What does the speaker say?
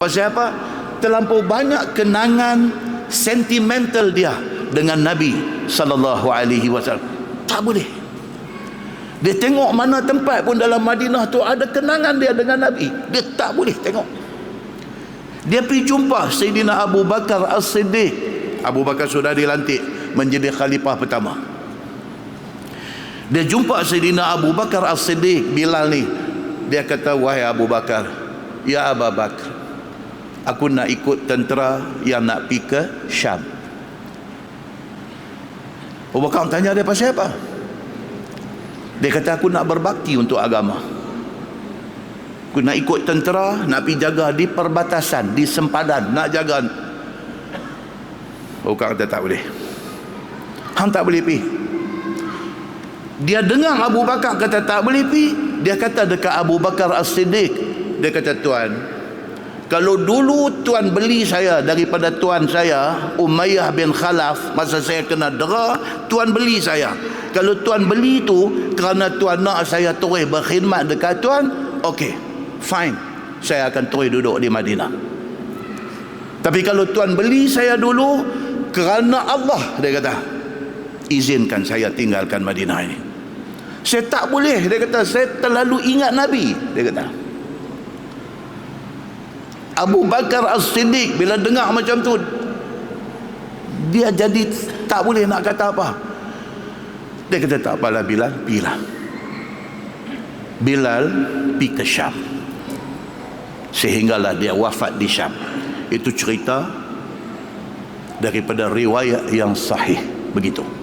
Pasal apa? Terlampau banyak kenangan sentimental dia dengan Nabi sallallahu alaihi wasallam. Tak boleh. Dia tengok mana tempat pun dalam Madinah tu ada kenangan dia dengan Nabi. Dia tak boleh tengok. Dia pergi jumpa Sayyidina Abu Bakar As-Siddiq. Abu Bakar sudah dilantik menjadi khalifah pertama. Dia jumpa Sayyidina Abu Bakar As-Siddiq Bilal ni. Dia kata, wahai Abu Bakar, ya Abu Bakar, aku nak ikut tentera yang nak pergi ke Syam. Abu Bakar tanya dia pasal apa? Dia kata aku nak berbakti untuk agama. Aku nak ikut tentera nak pergi jaga di perbatasan di sempadan nak jaga. Abu Bakar kata tak boleh. Hang tak boleh pergi. Dia dengar Abu Bakar kata tak boleh pergi. Dia kata dekat Abu Bakar As-Siddiq dia kata tuan kalau dulu tuan beli saya daripada tuan saya Umayyah bin Khalaf masa saya kena dera tuan beli saya. Kalau tuan beli tu kerana tuan nak saya terus berkhidmat dekat tuan okey fine. Saya akan terus duduk di Madinah. Tapi kalau tuan beli saya dulu kerana Allah dia kata izinkan saya tinggalkan Madinah ini. Saya tak boleh dia kata saya terlalu ingat Nabi dia kata Abu Bakar As-Siddiq bila dengar macam tu dia jadi tak boleh nak kata apa. Dia kata tak apalah Bilal Bilal Bilal pergi ke Syam. Sehinggalah dia wafat di Syam. Itu cerita daripada riwayat yang sahih. Begitu